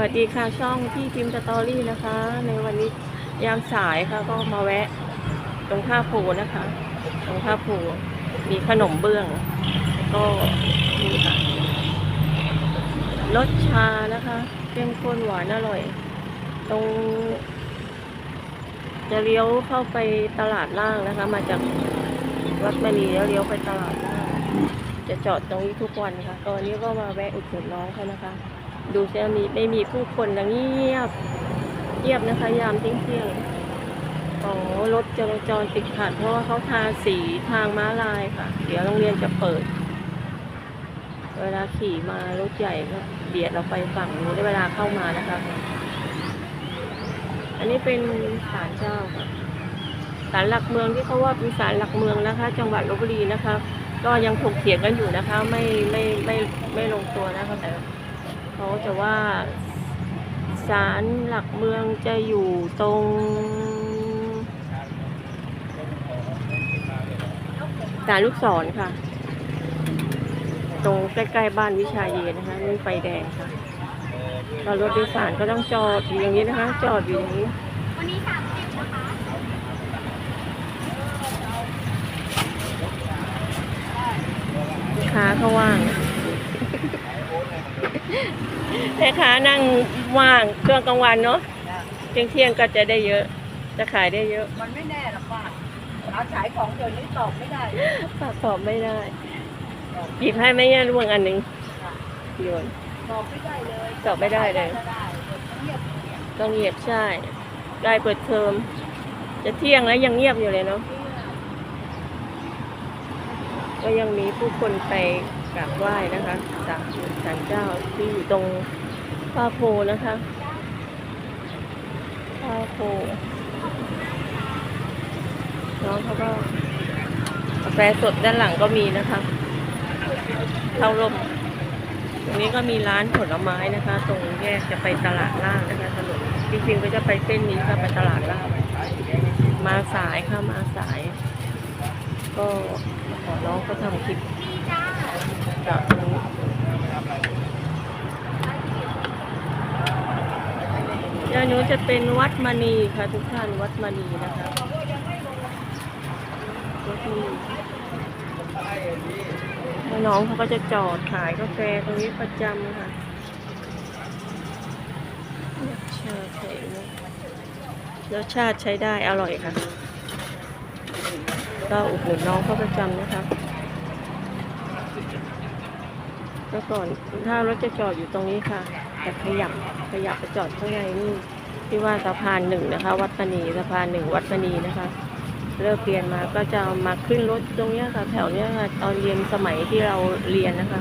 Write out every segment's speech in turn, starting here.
วัสดีค่ะช่องพี่พิมพ์สตอรี่นะคะ ในวันนี้ยามสายค่ะก็มาแวะ ตรงท่าโพนะคะ ตรงท่าโพมีขนมเบื้อง ก็นี่ค่ะรสชานะคะเข้มข้นหวานอร่อย ตรง จะเลี้ยวเข้าไปตลาดล่างนะคะ มาจากวัดมณีแล้วเลี้ยวไปตลาดล่างจะจอดตรงนี้ทุกวันค่ะตอนนี้ก็มาแวะอุดหนุนน้องเขานะคะ ดูจะมีไม่มีผู้คนนะเงียบเงียบนะคะ ยามเที่ยงๆอ๋อรถจราจรติดขัด เพราะว่าเขาทาสีทางม้าลายค่ะ เดี๋ยวโรงเรียนจะเปิด เวลาขี่มารถใหญ่ก็เบียดเราไปฝั่งนู้นเวลาเข้ามานะคะ อันนี้เป็นศาลเจ้าค่ะศาลหลักเมืองที่เขาว่าเป็นศาลหลักเมืองนะคะ จังหวัดลบบุรีนะคะ ก็ยังถกเถียงกันอยู่นะคะ ไม่ไม่ไม่ไม่ลงตัวนะคะแต่ เขาจะว่าศาลหลักเมืองจะอยู่ตรง ศาลลูกศรค่ะ ตรงใกล้ๆบ้านวิชาเยนนะคะ นี่ไฟแดงค่ะเรารถโดยสารก็ต้องจอดอยู่อย่างนี้นะคะ จอดอยู่อย่างนี้ วันนี้สามสิบนะคะลูกค้าเขาว่าง แม่ค้านั่งว่างเครื่องกลางวันเนาะเที่ยงเที่ยงๆก็จะได้เยอะ จะขายได้เยอะมันไม่แน่หรอกว่าเราขายของเดี๋ยวนี้ตอบไม่ได้ฝากตอบไม่ได้หยิบให้แม่ย่าร่วงอันหนึ่งโยนตอบไม่ได้เลยตอบไม่ได้เลยจะได้เงียบต้องเงียบใช่ได้เปิดเทอมจะเที่ยงแล้วยังเงียบอยู่เลยเนาะก็ยังมีผู้คนไป กราบไหว้นะคะจากศาลเจ้าที่อยู่ตรงป้าโพนะคะป้าโพน้องเขาก็กาแฟสดด้านหลังก็มีนะคะเท่าลมตรงนี้ก็มีร้านผลไม้นะคะ ตรงแยกจะไปตลาดล่างนะคะถนนจริงๆก็จะไปเส้นนี้ค่ะไปตลาดล่างมาสายค่ะมาสาย ก็ขอน้องก็ทำคลิป ดีจ้านนู้นจะเป็นวัดมณีค่ะทุกท่านวัดมณีนะคะวัดมณีน้องเขาก็จะจอดขายกาแฟตรงนี้ประจำค่ะชาไข่มุกรสชาติใช้ได้อร่อยค่ะ ก็อุดหนุนน้องเขาประจำนะคะ แล้วก่อนถ้ารถจะจอดอยู่ตรงนี้ค่ะ แต่ขยับขยับไปจอดข้างในนี่ที่ว่าสะพานหนึ่งนะคะ วัดมณีสะพานหนึ่งวัดมณีนะคะเลิกเรียนมาก็จะมาขึ้นรถตรงนี้ค่ะ แถวเนี้ยค่ะตอนเรียนสมัยที่เราเรียนนะคะ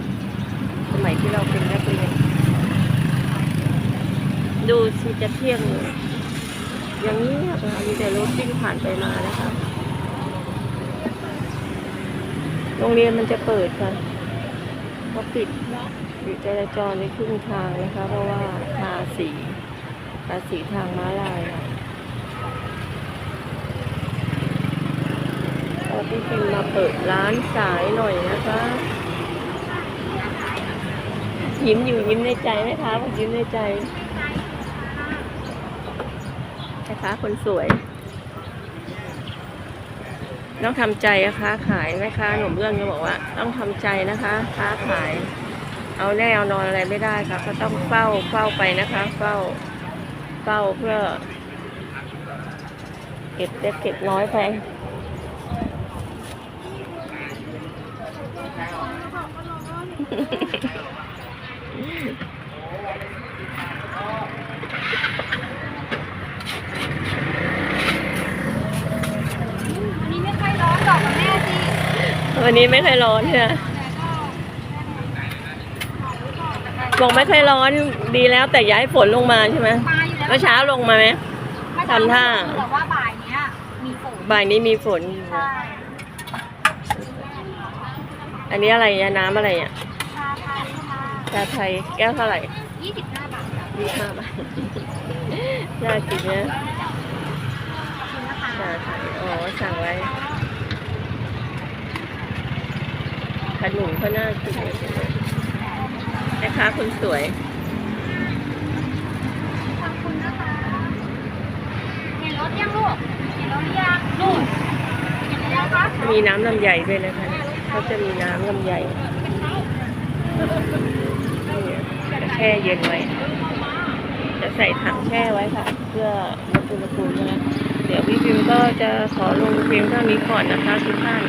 สมัยที่เราเป็นนักเรียน ดูสิจะเที่ยงอย่างนี้ค่ะมีแต่รถวิ่งผ่านไปมานะคะ โรงเรียนมันจะเปิดค่ะ ก็ปิดปิดจราจรในครึ่งทางนะคะ เพราะว่าทาสีทาสีทางม้าลายค่ะตอนที่พิมมาเปิดร้านสายหน่อยนะคะ ยิ้มอยู่ยิ้มในใจไหมคะผมยิ้มในใจนะคะคนสวย ต้องทำใจนะคะขายแม่ค้าหนุ่มเรื่องก็บอกว่า ต้องทำใจนะคะ ค้าขาย เอาแน่เอานอนอะไรไม่ได้ค่ะก็ต้องเฝ้าเฝ้าไปนะคะ เฝ้าเฝ้าเพื่อ เก็บเล็กเก็บน้อยไป วันนี้ไม่ค่อยร้อนหรอกกับแม่สิ วั นนี้ไม่ค่อยร้อนใช่ไหมแต่ก็บอกไม่ค่อยร้อนดีแล้วแต่ย้ายฝนลงมาใช่ไหมมาอยู่แล้วเมื่อเช้าลงมาไหมไม่ทำท่าแต่ว่าบ่ายเนี้ยมีฝนบ่ายนี้มีฝนใช่อันนี้อะไรอะน้ำอะไรอะชาไทยค่ะชาไทยแก้วเท่าไหร่ยี่สิบห้าบาทค่ะยี่ห้าบาทน่ากินนะขอบคุ หนุ่มเขาหน้ากินนะคะคนสวยขอบคุณนะคะเห็นรถยังลูกเห็นรถยังลูกเห็นแล้วคะมีน้ำลำไยด้วยนะคะเขาจะมีน้ำลำไยจะแช่เย็นไว้ จะใส่ถังแช่ไว้ค่ะ เพื่อลดอุณหภูมินะเดี๋ยวพี่ฟิวก็จะขอลงเพียงเท่านี้ก่อนนะคะทุกท่าน